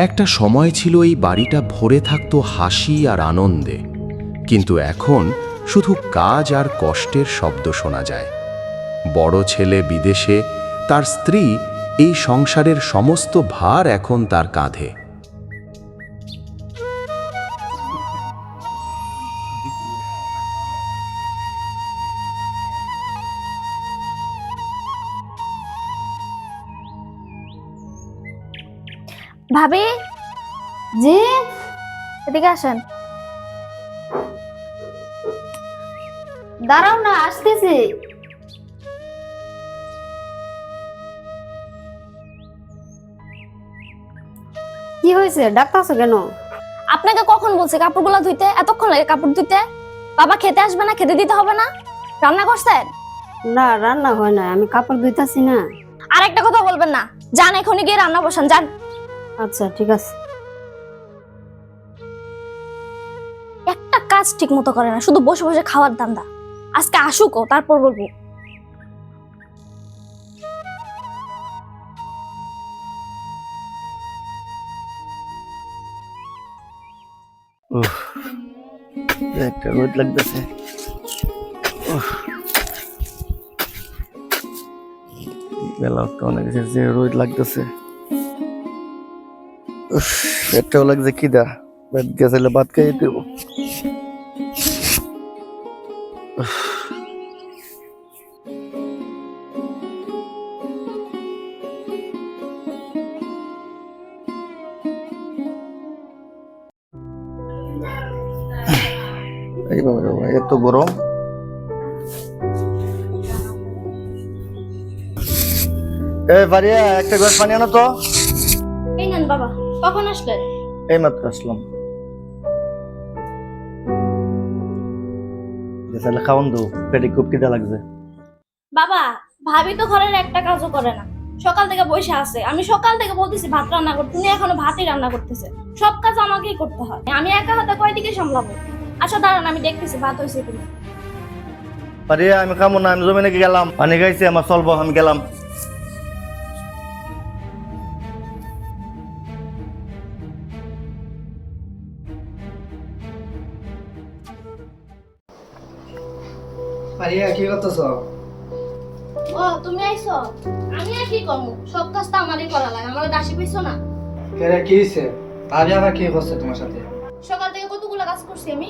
একটা সময় ছিল এই বাড়িটা ভরে থাকত হাসি আর আনন্দে। কিন্তু এখন শুধু কাজ আর কষ্টের শব্দ শোনা যায়। বড় ছেলে বিদেশে, তার স্ত্রী এই সংসারের সমস্ত ভার এখন তার কাঁধে। ভাবি? জি? এদিকে আসেন। দাঁড়াও না আসতেছি। কি হয়েছে? ডাক্তারছো কেন? আপনাকে কখন বলছে কাপড়গুলো ধুইতে? এতক্ষণ লাগে কাপড় ধুইতে? বাবা খেতে আসবে না খেতে দিতে হবে না? রান্না করছেন? না রান্না হয় না আমি কাপড় ধুইতাছি না। আর একটা কথা বলবেন না। যান এখনই গিয়ে রান্না বসান যান। আচ্ছা ঠিক আছে। একটা কাজ ঠিক মতো করে না শুধু বসে বসে খাওয়ার দান্দা আজকে আসুক ও তারপর বলব। একটা রোদ লাগতেছে। বেলা অনেক যে রোদ লাগতেছে। একটাও লাগছে কি দা ভাত গেছিলে ভাত খাই দেব এই বাবা রে বাবা, এত গরম এ বাড়িয়া একটা গ্লাস পানি আনো তো এই নেন বাবা কখন আসলেন এই মাত্র আসলাম তাহলে খাওয়ান দো পেটে খুব খিদা লাগছে। বাবা ভাবি তো ঘরের একটা কাজও করে না। সকাল থেকে বসে আছে। আমি সকাল থেকে বলতেছি ভাত রান্না করতে। তুমি এখনও ভাতই রান্না করতেছে। সব কাজ আমাকেই করতে হয়। আমি একা হাতে কয়দিকে সামলাবো? আচ্ছা দাঁড়ান আমি দেখতেছি ভাত হয়েছে তুমি বাড়িয়া আমি খাব না আমি জমি নাকি গেলাম। পানি খাইছি আমার চলবো আমি গেলাম। মারিয়া কি করতেছ? ও তুমি আইছো? আমি আর কি করব সব কাজ তো আমারই করা লাগে আমার দাসী পাইছো না। কেরে কি আবার কি করছে তোমার সাথে? সকাল থেকে কতগুলো কাজ করছি আমি?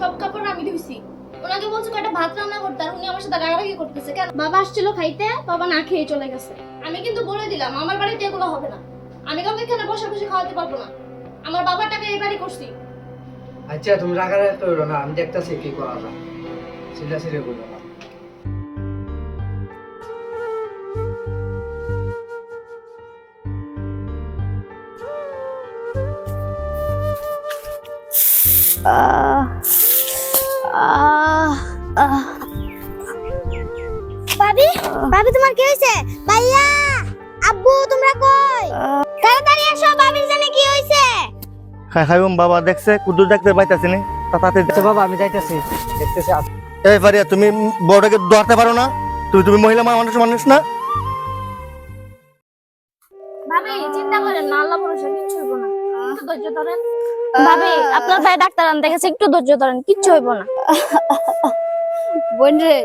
সব কাপড় আমি ধুইছি। ওনাকে বলছো কয়টা ভাত রান্না করতে আর উনি আমার সাথে রাগারাগি করতেছে কেন? বাবা আসছিল খাইতে বাবা না খেয়ে চলে গেছে। আমি কিন্তু বলে দিলাম আমার বাড়িতে এগুলো হবে না। আমি কাউকে এখানে বসে বসে খাওয়াতে পারব না। আমার বাবার টাকা এই বাড়ি করছি। আচ্ছা তুমি রাগারাগি করো না আমি দেখতেছি কি করা যায়। সিধে করো ভাবি ভাবি তোমার কি হয়েছে? ভাইয়া আব্বু তোমরা কই? তাড়াতাড়ি এসো ভাবির জানে কি হয়েছে। খাই খাইম বাবা দেখছে? কুদুর দেখতে পাইতাছি নি। তাতে আচ্ছা বাবা আমি যাইতেছি। দেখতেছি এই বাড়িয়া তুমি বড়টাকে দোয়াতে পারো না? তুমি তুমি মহিলা মানুষ মানুষ না? ভাবি চিন্তা করেন না আল্লাহ ভরসা কিচ্ছু না। একটু ধৈর্য ধরেন। ভাবি আপনার ভাই ডাক্তার আনতে গেছে একটু ধৈর্য ধরেন কিচ্ছু হইব না। বোন রে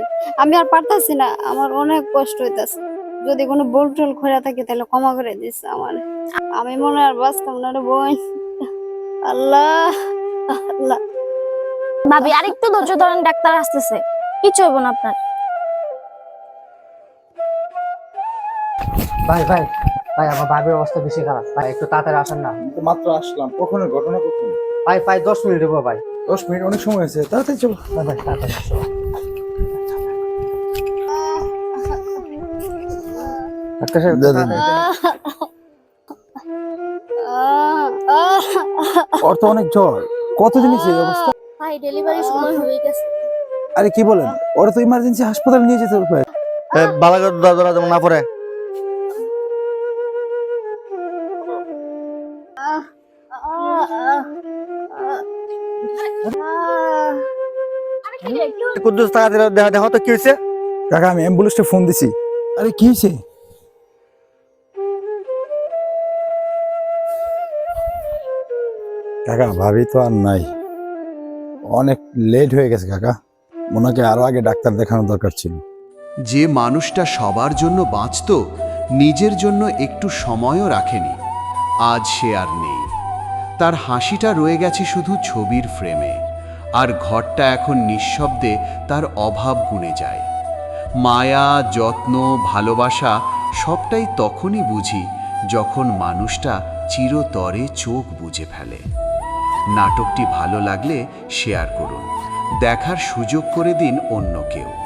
আমি আর পারতাছি না আমার অনেক কষ্ট হইতাছে। যদি কোনো বোল টোল খোলা থাকে তাহলে ক্ষমা করে দিস আমার। আমি মনে হয় আর বাঁচতাম না রে বোন। আল্লাহ আল্লাহ। ভাবি আর একটু ধৈর্য ধরেন ডাক্তার আসতেছে। কিচ্ছু হইব না আপনার। ভাই ভাই ভাই আমার ভাবির অবস্থা বেশি খারাপ। ভাই একটু তাড়াতাড়ি আসেন না। তো মাত্র আসলাম। কখনো ঘটনা কখন? ভাই ভাই দশ মিনিট দেবো ভাই। দশ মিনিট অনেক সময় হয়েছে তাড়াতাড়ি চলো। ভাই ভাই তাড়াতাড়ি আসো। ডাক্তার সাহেব ওর তো অনেক জ্বর। কতদিন এই অবস্থা? ভাই ডেলিভারি সময় হয়ে গেছে। আরে কি বলেন? ওরা তো ইমার্জেন্সি হাসপাতালে নিয়ে যেতে হবে বালা ধরা যেমন না পড়ে। কুদ্দুস টাকা দিলে দেখা দেখো তো কি হয়েছে কাকা আমি অ্যাম্বুলেন্সটা ফোন দিছি। আরে কি হয়েছে কাকা ভাবি তো আর নাই। অনেক লেট হয়ে গেছে কাকা। ওনাকে আরও আগে ডাক্তার দেখানো দরকার ছিল। যে মানুষটা সবার জন্য বাঁচত নিজের জন্য একটু সময়ও রাখেনি। আজ সে আর নেই। তার হাসিটা রয়ে গেছে শুধু ছবির ফ্রেমে। আর ঘরটা এখন নিঃশব্দে তার অভাব গুণে যায়। মায়া, যত্ন, ভালোবাসা সবটাই তখনই বুঝি যখন মানুষটা চিরতরে চোখ বুঝে ফেলে। নাটকটি ভালো লাগলে শেয়ার করুন। দেখার সুযোগ করে দিন অন্য কেউ।